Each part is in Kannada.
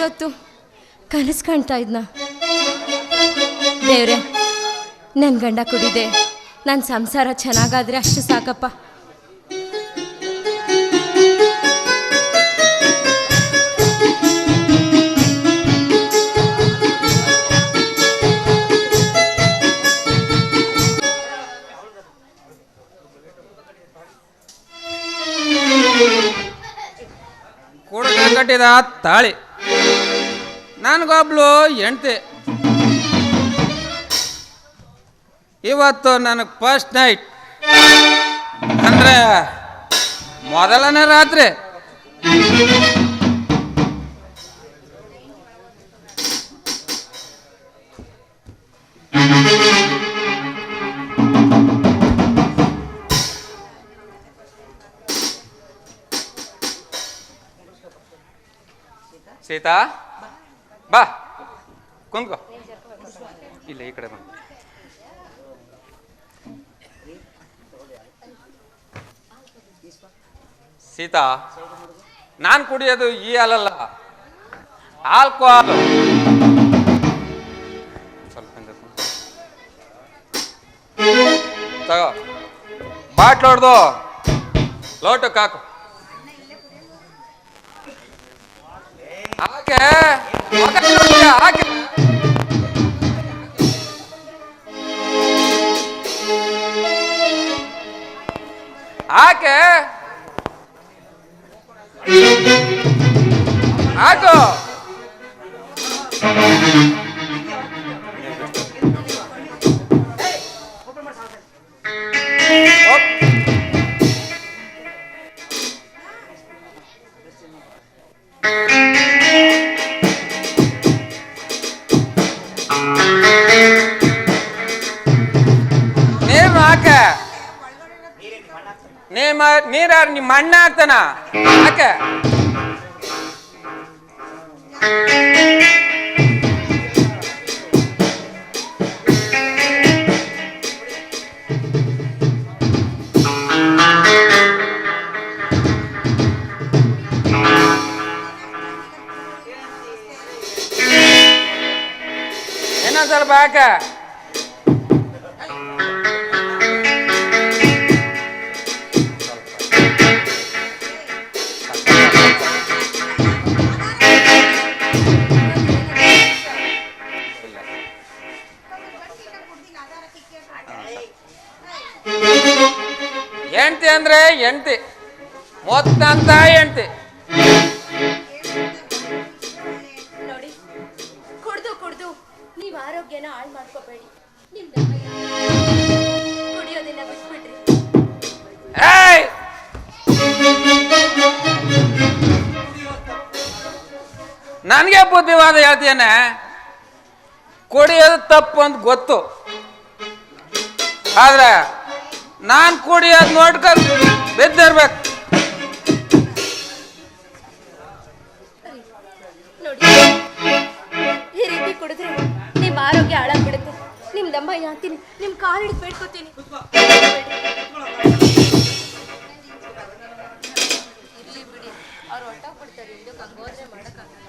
ಹೊತ್ತು ಕನಸು ಕಾಣ್ತಾ ಇದ್ನ. ದೇವ್ರೆ ನನ್ನ ಗಂಡ ಕುಡಿದೆ. ನನ್ನ ಸಂಸಾರ ಚೆನ್ನಾಗಾದ್ರೆ ಅಷ್ಟು ಸಾಕಪ್ಪ. ಕಟ್ಟಿದ ತಾಳಿ. ನನಗೊಬ್ಳು ಹೆಂಡ್ತಿ. ಇವತ್ತು ನನಗೆ ಫಸ್ಟ್ ನೈಟ್ ಅಂದ್ರೆ ಮೊದಲನೇ ರಾತ್ರಿ. ಸೀತಾ? ಬಾ. ಕುಂದ್ಕೋ ಇಲ್ಲ, ಈ ಕಡೆ ಬಂದು ಸೀತಾ, ನಾನು ಕುಡಿಯೋದು ಈ ಹಾಲಲ್ಲ. ಆಲ್ಕೋಹಾಲ್ ಸ್ವಲ್ಪ. ತಗೋ. ಬಾಟ್ಲು ಹೊಡ್ದು. ಲೋಟಕ್ಕೆ ಹಾಕು. ಹಾಕೆ. ಮಗ ನೋಡ್ತೀಯ? ನಿಮ್ಮ ನೀರಾರು ನಿಮ್ಮ ಅಣ್ಣ ಹಾಕ್ತಾನ ಹಾಕೆ ಇನ್ನೊಂದ್ ಸ್ವಲ್ಪ ಹಾಕೆ ಹೆಂಡ್ತಿ ಅಂದ್ರೆ ಹೆಂಡ್ತಿ ಮೊತ್ತಂತ ಹೆಂಡ್ತಿ. ನೋಡಿ ಕುಡ್ದು ಕುಡ್ದು ನೀವು ಆರೋಗ್ಯನ ಹಾಳು ಮಾಡ್ಕೋಬೇಡಿ. ಕುಡಿಯೋದನ್ನ ಬಿಟ್ಬಿಡ್ರಿ. ಏಯ್! ನನಗೆ ಬುದ್ಧಿವಾದ ಹೇಳ್ತೇನೆ ಕುಡಿಯೋದು ತಪ್ಪು ಅಂತ ಗೊತ್ತು. ಆದ್ರೆ ನಾನು ಕುಡಿಯೋದು ನೋಡ್ಕೊಂಡು ಬಿದ್ದಿರ್ಬೇಕು. ನೋಡಿ, ಈ ರೀತಿ ಕುಡಿದ್ರೆ ನಿಮ್ಮ ಆರೋಗ್ಯ ಹಾಳಾಗ್ಬಿಡುತ್ತೆ. ನಿಮ್ ದಮ್ಮ ಯಾತೀನಿ ನಿಮ್ ಕಾಲ್ ಹಿಡಿದು ಬೇಡ್ಕೋತೀನಿ. ಇರ್ಲಿ ಬಿಡಿ. ಅವ್ರು ಹೊಟ್ಟಾಗ್ಬಿಡ್ತಾರೆ ಹಿಂದಕ್ಕೆ ಹಂಗೋದ್ರೆ ಮಾಡೋಕ್ಕಾಗಲ್ಲ.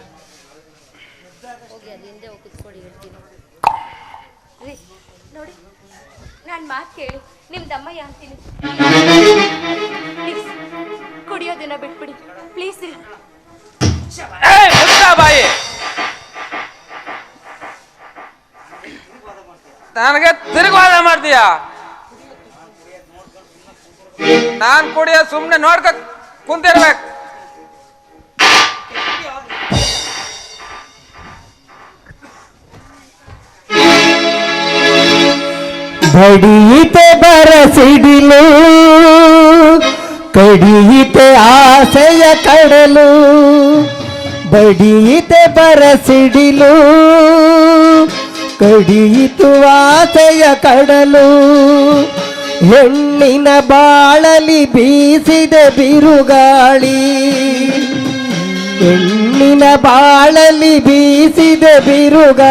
ಹೋಗಿ ಅಲ್ಲಿ ಹಿಂದೆ ಹೋಗಿ ಕುತ್ಕೊಳ್ಳಿ ಹೇಳ್ತೀನಿ ನೋಡಿ, ನಾನು ಮಾತು ಕೇಳಿ ನಿಮ್ಮ ದಮ್ಮಯ್ಯ ಅಂತೀನಿ. ಪ್ಲೀಸ್ ಕುಡಿಯೋದನ್ನ ಬಿಟ್ಬಿಡಿ. ಪ್ಲೀಸ್ ರೀ ಬಾಯಿ? ನನಗೆ ತಿರುಗುವಾದ ಮಾಡ್ತೀಯ? ನಾನು ಕುಡಿಯೋ ಸುಮ್ಮನೆ ನೋಡ್ಕ ಕುಂತಿರ್ಬೇಕು. ಬಡಿಯಿತೆ ಬರಸಿಡಿಲು, ಕಡಿಯಿತೆ ಆಸೆಯ ಕಡಲು, ಬಡಿಯಿತೆ ಬರಸಿಡಿಲು, ಕಡಿಯಿತು ಆಸೆಯ ಕಡಲು ಹೆಣ್ಣಿನ ಬಾಳಲಿ ಬೀಸಿದ ಬಿರುಗಾಳಿ ಹೆಣ್ಣಿನ ಬಾಳಲಿ ಬೀಸಿದ ಬಿರುಗಾಳಿ.